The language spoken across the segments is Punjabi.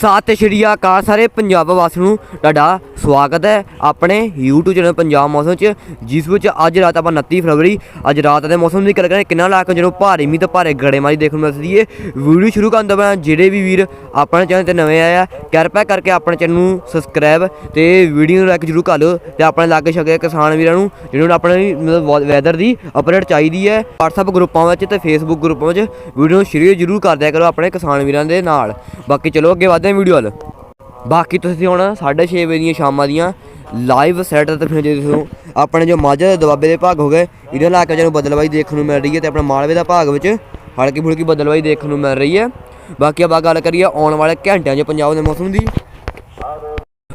ਸਤਿ ਸ਼੍ਰੀ ਅਕਾਲ ਸਾਰੇ ਪੰਜਾਬ ਵਾਸੀਆਂ ਨੂੰ ਤੁਹਾਡਾ ਸਵਾਗਤ ਹੈ ਆਪਣੇ YouTube ਚੈਨਲ ਪੰਜਾਬ ਮੌਸਮ 'ਚ, ਜਿਸ ਵਿੱਚ ਅੱਜ ਰਾਤ ਆਪਾਂ 29 ਫਰਵਰੀ, ਅੱਜ ਰਾਤ ਦੇ ਮੌਸਮ ਦੀ ਗੱਲ ਕਰਾਂਗੇ, ਕਿੰਨਾ ਇਲਾਕਾ ਜਦੋਂ ਭਾਰੀ ਮੀਂਹ ਤੇ ਭਾਰੇ ਗੜੇਮਾਰੀ ਦੇਖਣ ਨੂੰ ਮਿਲਦੀ ਹੈ। ਵੀਡੀਓ ਸ਼ੁਰੂ ਕਰਨ ਤੋਂ ਪਹਿਲਾਂ ਜਿਹੜੇ ਵੀ ਵੀਰ ਆਪਣੇ ਚੈਨਲ ਤੇ ਨਵੇਂ ਆਏ ਆ, ਕਿਰਪਾ ਕਰਕੇ ਆਪਣੇ ਚੈਨਲ ਨੂੰ ਸਬਸਕ੍ਰਾਈਬ ਤੇ ਵੀਡੀਓ ਨੂੰ ਲਾਈਕ ਜ਼ਰੂਰ ਕਰ ਲਿਓ ਤੇ ਆਪਣੇ ਲਾਗੇ ਛਕੇ ਕਿਸਾਨ ਵੀਰਾਂ ਨੂੰ, ਜਿਹਨਾਂ ਨੂੰ ਆਪਣੇ ਮਤਲਬ ਵੈਦਰ ਦੀ ਅਪਡੇਟ ਚਾਹੀਦੀ ਹੈ, WhatsApp ਗਰੁੱਪਾਂ ਵਿੱਚ ਤੇ Facebook ਗਰੁੱਪਾਂ ਵਿੱਚ ਵੀਡੀਓ ਨੂੰ ਸ਼ੇਅਰ ਜ਼ਰੂਰ ਕਰ ਦਿਆ ਕਰੋ ਆਪਣੇ ਕਿਸਾਨ ਵੀਰਾਂ ਦੇ ਨਾਲ। ਬਾਕੀ ਚਲੋ ਅੱਗੇ ਵਧਦੇ ਹਾਂ ਵੀਡੀਓ ਵੱਲ। ਬਾਕੀ ਤੁਸੀਂ ਹੁਣ 6:30 ਵਜੇ ਦੀਆਂ ਸ਼ਾਮਾਂ ਦੀਆਂ ਲਾਈਵ ਸੈਟ ਤੇ ਫਿਰ ਜੇ ਤੁਸੀਂ ਆਪਣੇ ਜੋ ਮਾਝਾ ਦੇ ਦੁਆਬੇ ਦੇ ਭਾਗ ਹੋ ਗਏ, ਇਹਦੇ ਇਲਾਕੇ ਜਿਹਨੂੰ ਬਦਲਵਾਈ ਦੇਖਣ ਨੂੰ ਮਿਲ ਰਹੀ ਹੈ ਤੇ ਆਪਣੇ ਮਾਲਵੇ ਦਾ ਭਾਗ ਵਿੱਚ ਹਲਕੀ ਫੁਲਕੀ ਬਦਲਵਾਈ ਦੇਖਣ ਨੂੰ ਮਿਲ ਰਹੀ ਹੈ। ਬਾਕੀ ਆਪਾਂ ਗੱਲ ਕਰੀਏ ਆਉਣ ਵਾਲੇ ਘੰਟਿਆਂ 'ਚ ਪੰਜਾਬ ਦੇ ਮੌਸਮ ਦੀ।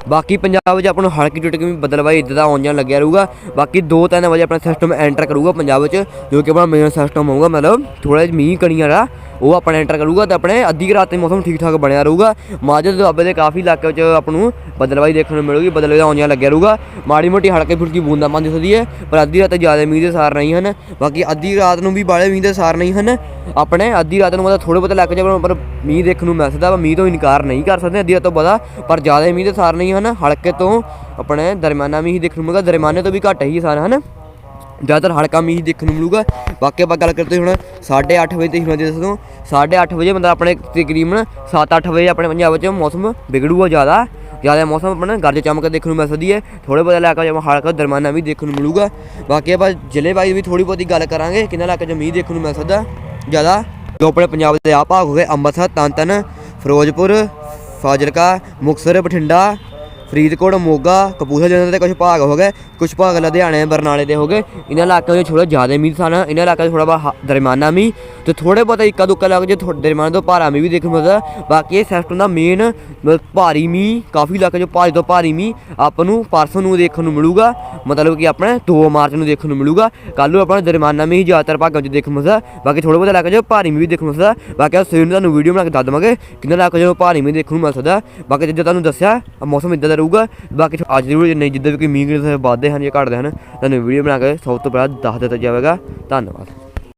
ਬਾਕੀ ਪੰਜਾਬ ਵਿੱਚ ਆਪਾਂ ਨੂੰ ਹਲਕੀ ਟੁਟਕੀ ਵੀ ਬਦਲਵਾਈ ਇੱਦਾਂ ਦਾ ਆਉਣ ਜਾਣ ਲੱਗਿਆ ਰਹੂਗਾ। ਬਾਕੀ 2-3 ਵਜੇ ਆਪਣਾ ਸਿਸਟਮ ਐਂਟਰ ਕਰੂਗਾ ਪੰਜਾਬ ਵਿੱਚ, ਜੋ ਕਿ ਆਪਣਾ ਮੇਨ ਸਿਸਟਮ ਹੋਊਗਾ। ਮਤਲਬ ਥੋੜਾ ਜਿਹਾ ਮੀਂਹ ਕਣੀਆਂ ਦਾ ਉਹ ਆਪਣਾ ਐਂਟਰ ਕਰੂਗਾ ਤੇ ਆਪਣੇ ਅੱਧੀ ਰਾਤ ਤੇ ਮੌਸਮ ਠੀਕ ਠਾਕ ਬਣਿਆ ਰਹੂਗਾ। ਮਾਝੇ ਦੇ ਦੁਆਬੇ ਦੇ ਕਾਫੀ ਇਲਾਕੇ ਵਿੱਚ ਆਪਾਂ ਨੂੰ ਬਦਲਵਾਈ ਦੇਖਣ ਨੂੰ ਮਿਲੂਗੀ, ਬਦਲਵਾਈ ਦਾ ਆਉਣ ਲੱਗਿਆ ਰਹੂਗਾ। ਮਾੜੀ ਮੋਟੀ ਹਲਕੀ ਫੁਲਕੀ ਬੂੰਦਾਂ ਮਾਂ ਦਿਸਦੀ ਹੈ, ਪਰ ਅੱਧੀ ਰਾਤ ਜ਼ਿਆਦਾ ਮੀਂਹ ਦੇ ਸਾਰ ਨਹੀਂ ਹਨ। ਬਾਕੀ ਅੱਧੀ ਰਾਤ ਨੂੰ ਵੀ ਬਾਲੇ ਮੀਂਹ ਦੇ ਸਾਰ ਨਹੀਂ ਹਨ। ਆਪਣੇ ਅੱਧੀ ਰਾਤ ਨੂੰ ਮਤਲਬ ਥੋੜੇ ਬਹੁਤੇ ਇਲਾਕੇ 'ਚ ਪਰ ਮੀਂਹ ਦੇਖਣ ਨੂੰ ਮਿਲ ਸਕਦਾ ਵਾ ਮੀਂਹ ਤੋਂ ਇਨਕਾਰ ਨਹੀਂ ਕਰ ਸਕਦੇ, ਅੱਧੀ ਰਾਤ ਤੋਂ ਪਤਾ ਪਰ ਜ਼ਿਆਦਾ ਮੀਂਹ ਦੇ ਸਾਰ ਨਹੀਂ ਹਨ। ਹਲਕੇ ਤੋਂ ਆਪਣੇ ਦਰਮਿਆਨਾ ਮੀਂਹ ਦੇਖਣ ਨੂੰ ਮਿਲੂਗਾ, ਦਰਮਿਆਨੇ ਤੋਂ ਵੀ ਘੱਟ ਹੀ ਸਾਰ ਹਨ। ਜ਼ਿਆਦਾਤਰ ਹਲਕਾ ਮੀਂਹ ਦੇਖਣ ਨੂੰ ਮਿਲੂਗਾ। ਬਾਕੀ ਆਪਾਂ ਗੱਲ ਕਰਦੇ ਹੁਣ 8:30 ਵਜੇ ਤੇ ਹੁਣ ਦੇ ਦੱਸੋ 8:30 ਵਜੇ ਮਤਲਬ ਆਪਣੇ ਤਕਰੀਬਨ 7-8 ਵਜੇ ਆਪਣੇ ਪੰਜਾਬ 'ਚ ਮੌਸਮ ਵਿਗੜੂਗਾ ਜ਼ਿਆਦਾ। ਜ਼ਿਆਦਾ ਮੌਸਮ ਆਪਣਾ ਗਰਜ ਚਮਕ ਦੇਖਣ ਨੂੰ ਮਿਲ ਸਕਦੀ ਹੈ। ਥੋੜੇ ਬਹੁਤੇ ਇਲਾਕਾ ਜਿਵੇਂ ਹਲਕਾ ਦਰਮਾਨਾ ਵੀ ਦੇਖਣ ਨੂੰ ਮਿਲੂਗਾ। ਬਾਕੀ ਆਪਾਂ ਜ਼ਿਲ੍ਹੇ ਵਾਈਜ਼ ਵੀ ਥੋੜੀ ਬਹੁਤੀ ਗੱਲ ਕਰਾਂਗੇ ਕਿੰਨਾ ਇਲਾਕਾ 'ਚ ਮੀਂਹ ਦੇਖਣ ਨੂੰ ਮਿਲ ਸਕਦਾ ਜ਼ਿਆਦਾ। ਜੋ ਆਪਣੇ ਪੰਜਾਬ ਦੇ ਆ ਭਾਗ ਹੋ ਗਏ ਅੰਮ੍ਰਿਤਸਰ, ਤਨਤਨ, ਫਿਰੋਜ਼ਪੁਰ, ਫਾਜ਼ਿਲਕਾ, ਮੁਕਤਸਰ, ਬਠਿੰਡਾ ਫਰੀਦਕੋਟ, ਮੋਗਾ, ਕਪੂਰਥਲਾ ਜ਼ਿਲ੍ਹੇ ਦੇ ਕੁਝ ਭਾਗ ਹੋ ਗਏ। ਕੁਝ ਭਾਗ ਲੁਧਿਆਣੇ, ਬਰਨਾਲੇ ਦੇ ਹੋ ਗਏ। ਇਹਨਾਂ ਇਲਾਕਿਆਂ ਵਿੱਚ ਥੋੜਾ ਜ਼ਿਆਦਾ ਮੀਂਹ ਸਨ। ਇਹਨਾਂ ਇਲਾਕਿਆਂ 'ਚ ਥੋੜਾ ਬਹੁਤ ਦਰਮਿਆਨਾ ਮੀਂਹ ਤੇ ਥੋੜੇ ਬਹੁਤ ਇੱਕਾ ਦੁੱਕਾ ਲੱਗ ਜੇ ਥੋੜੇ ਦਰਮਿਆਨ ਤੋਂ ਭਾਰਾ ਮੀਂਹ ਵੀ ਦੇਖਣ ਨੂੰ ਮਿਲਦਾ। ਬਾਕੀ ਇਹ ਸਿਸਟਮ ਦਾ ਮੇਨ ਭਾਰੀ ਮੀਂਹ, ਕਾਫੀ ਇਲਾਕਿਆਂ 'ਚ ਭਾਰੀ ਤੋਂ ਭਾਰੀ ਮੀਂਹ ਆਪਾਂ ਨੂੰ ਪਰਸੋਂ ਨੂੰ ਦੇਖਣ ਨੂੰ ਮਿਲੂਗਾ। ਮਤਲਬ ਕਿ ਆਪਣੇ 2 ਮਾਰਚ ਨੂੰ ਦੇਖਣ ਨੂੰ ਮਿਲੂਗਾ। ਕੱਲ ਨੂੰ ਆਪਣਾ ਦਰਮਿਆਨਾ ਮੀਂਹ ਜ਼ਿਆਦਾਤਰ ਭਾਗਾਂ 'ਚ ਦੇਖਣ ਨੂੰ ਮਿਲਦਾ। ਬਾਕੀ ਥੋੜੇ ਬਹੁਤ ਇਲਾਕਿਆਂ 'ਚ ਭਾਰੀ ਮੀਂਹ ਵੀ ਦੇਖਣ ਨੂੰ ਮਿਲਦਾ। ਬਾਕੀ ਸਵੇਰ ਨੂੰ ਤੁਹਾਨੂੰ ਵੀਡੀਓ ਬਣਾ ਕੇ ਦੱਸ ਦਵਾਂਗੇ ਕਿੰਨਾ ਇਲਾਕਿਆਂ 'ਚ ਭਾਰੀ ਮੀਂਹ ਦੇਖਣ ਨੂੰ ਮਿਲ ਸਕਦਾ। ਬਾਕੀ ਜਿੱਦਾਂ ਤੁਹਾਨੂੰ ਦੱਸਿਆ, ਮੌਸਮ ਇਦਾਂ ਦਾ ਰਹੂਗਾ ਬਾਕੀ ਅੱਜ ਦੀ ਵੀਡੀਓ ਨਹੀਂ ਜਿੱਦਾਂ ਵੀ ਕੋਈ ਮੀਂਹ ਕਿਤੇ ਵੱਧਦੇ ਹਨ ਜਾਂ ਘਟਦੇ ਹਨ, ਤੁਹਾਨੂੰ ਵੀਡੀਓ ਬਣਾ ਕੇ ਸਭ ਤੋਂ ਪਹਿਲਾਂ ਦੱਸ ਦਿੱਤਾ ਜਾਵੇਗਾ। ਧੰਨਵਾਦ।